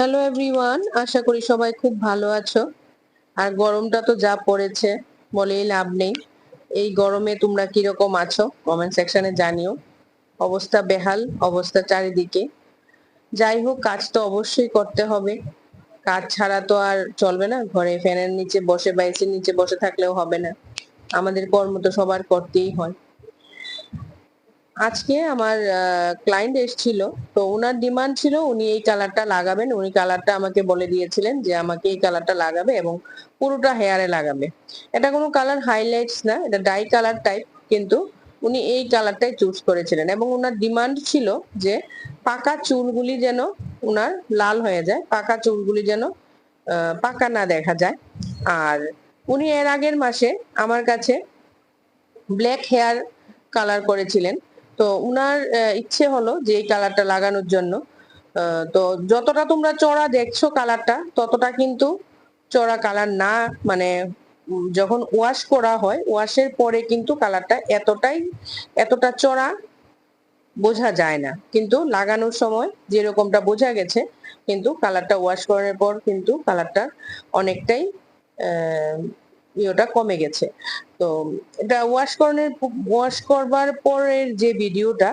Hello everyone আশা করি সবাই খুব ভালো আছো। আর গরমটা তো যা পড়েছে, বলেই লাভ নেই। এই গরমে তোমরা কীরকম আছো কমেন্ট সেকশনে জানিও। অবস্থা বেহাল, অবস্থা চারিদিকে। যাই হোক, কাজ তো অবশ্যই করতে হবে। কাজ ছাড়া তো আর চলবে না, ঘরে ফ্যানের নিচে বসে বা এসির নিচে বসে থাকলেও হবে না। আমাদের কর্ম তো সবার করতেই হয়। আজকে আমার ক্লায়েন্ট এসেছিল। তো ওনার ডিমান্ড ছিল উনি এই কালারটা লাগাবেন। উনি কালারটা আমাকে বলে দিয়েছিলেন যে আমাকে এই কালারটা লাগাবে এবং পুরোটা হেয়ারে লাগাবে। এটা কোনো কালার হাইলাইটস না, এটা ডাই কালার টাইপ কিন্তু উনি এই কালারটাই চুজ করেছিলেন এবং ওনার ডিমান্ড ছিল যে পাকা চুলগুলি যেন ওনার লাল হয়ে যায়, পাকা চুলগুলি যেন পাকা না দেখা যায়। আর উনি এর আগের মাসে আমার কাছে ব্ল্যাক হেয়ার কালার করেছিলেন। তো উনার ইচ্ছে হলো যে এই কালারটা লাগানোর জন্য। তো যতটা তোমরা চড়া দেখছ কালারটা, ততটা কিন্তু চড়া কালার না মানে যখন ওয়াশ করা হয় ওয়াশের পরে কিন্তু কালারটা এতটাই, এতটা চড়া বোঝা যায় না। কিন্তু লাগানোর সময় যেরকমটা বোঝা গেছে, কিন্তু কালারটা ওয়াশ করার পর কিন্তু কালারটা অনেকটাই ইয়েটা কমে গেছে। তো এটা ওয়াশ করানোর ওয়াশ করবার পরের যে ভিডিওটা,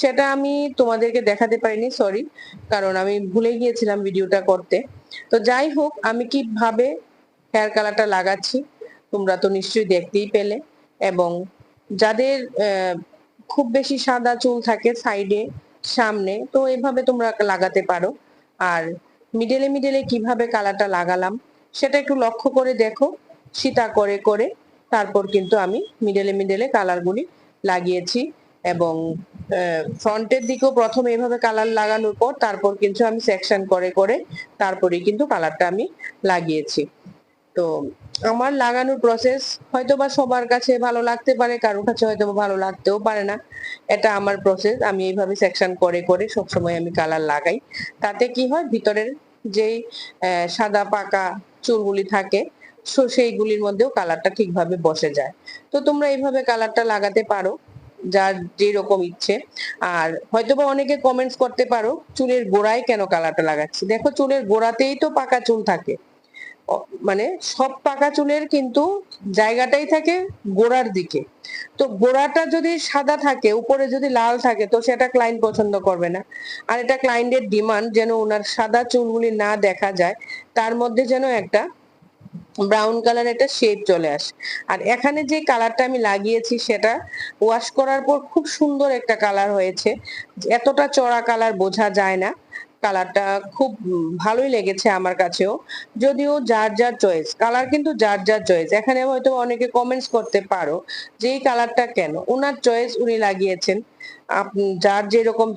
সেটা আমি তোমাদেরকে দেখাতে পারিনি সরি কারণ আমি ভুলে গিয়েছিলাম ভিডিওটা করতে। তো যাই হোক, আমি কীভাবে হেয়ার কালারটা লাগাচ্ছি, তোমরা তো নিশ্চয়ই দেখতেই পেলে। এবং যাদের খুব বেশি সাদা চুল থাকে সাইডে সামনে, তো এভাবে তোমরা লাগাতে পারো। আর মিডলে মিডলে কীভাবে কালারটা লাগালাম, সেটা একটু লক্ষ্য করে দেখো। সীতা করে করে তারপর কিন্তু আমি মিডলে মিডলে কালারগুলি লাগিয়েছি এবং ফ্রন্টের দিকেও প্রথমে এইভাবে কালার লাগানোর পর তারপর কিন্তু আমি সেকশন করে করে তারপরে কিন্তু কালারটা আমি লাগিয়েছি। তো আমার লাগানোর প্রসেস হয়তো বা সবার কাছে ভালো লাগতে পারে, কারোর কাছে হয়তো ভালো লাগতেও পারে না। এটা আমার প্রসেস আমি এইভাবে সেকশন করে করে সবসময় আমি কালার লাগাই। তাতে কি হয়, ভিতরের যেই সাদা পাকা চুলগুলি থাকে সো সেইগুলির মধ্যেও কালারটা ঠিকভাবে বসে যায়। তো তোমরা এইভাবে কালারটা লাগাতে পারো, যার যেরকম ইচ্ছে। আর হয়তোবা অনেকে কমেন্টস করতে পারো, চুলের গোড়ায় কেন কালারটা লাগাচ্ছি? দেখো, চুলের গোড়াতেই তো পাকা চুল থাকে। মানে সব পাকা চুলের কিন্তু জায়গাটাই থাকে গোড়ার দিকে। তো গোড়াটা যদি সাদা থাকে, উপরে যদি লাল থাকে, তো সেটা ক্লায়েন্ট পছন্দ করবে না। আর এটা ক্লায়েন্টের ডিমান্ড যেন ওনার সাদা চুলগুলি না দেখা যায়, তার মধ্যে যেন একটা ব্রাউন কালার একটা শেড চলে আসে। আর এখানে যে কালারটা আমি লাগিয়েছি সেটা ওয়াশ করার পর খুব সুন্দর একটা কালার হয়েছে। এতটা চড়া কালার বোঝা যায় না। কালারটা খুব ভালোই লেগেছে আমার কাছেও। যদিও যার যার চয়েস কালার কিন্তু যার যার চয়েস এখানে হয়তো অনেকে কমেন্টস করতে পারো যে এই কালারটা কেন? ওনার চয়েস উনি লাগিয়েছেন। যার যেরকম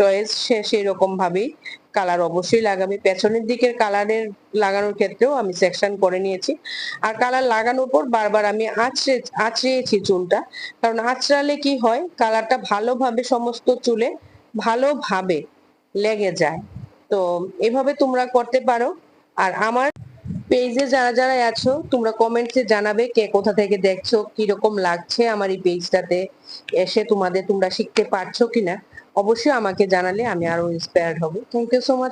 চয়েস সে সেই রকম ভাবেই কালার অবশ্যই লাগাবে। পেছনের দিকের কালারের লাগানোর ক্ষেত্রেও আমি সেকশন করে নিয়েছি। আর কালার লাগানোর পর বারবার আমি আঁচড়ে, আঁচড়িয়েছি চুলটা। কারণ আঁচড়ালে কি হয়? কালারটা ভালোভাবে সমস্ত চুলে ভালোভাবে লেগে যায়। তো এভাবে তোমরা করতে পারো। আর আমার পেজে যারা যারা আছো, তোমরা কমেন্টসে জানাবে কে কোথা থেকে দেখছ, কীরকম লাগছে আমার এই পেজটাতে এসে তোমাদের তোমরা শিখতে পারছ কিনা। অবশ্যই আমাকে জানালে আমি আরও ইন্সপায়ার্ড হব। Thank you so much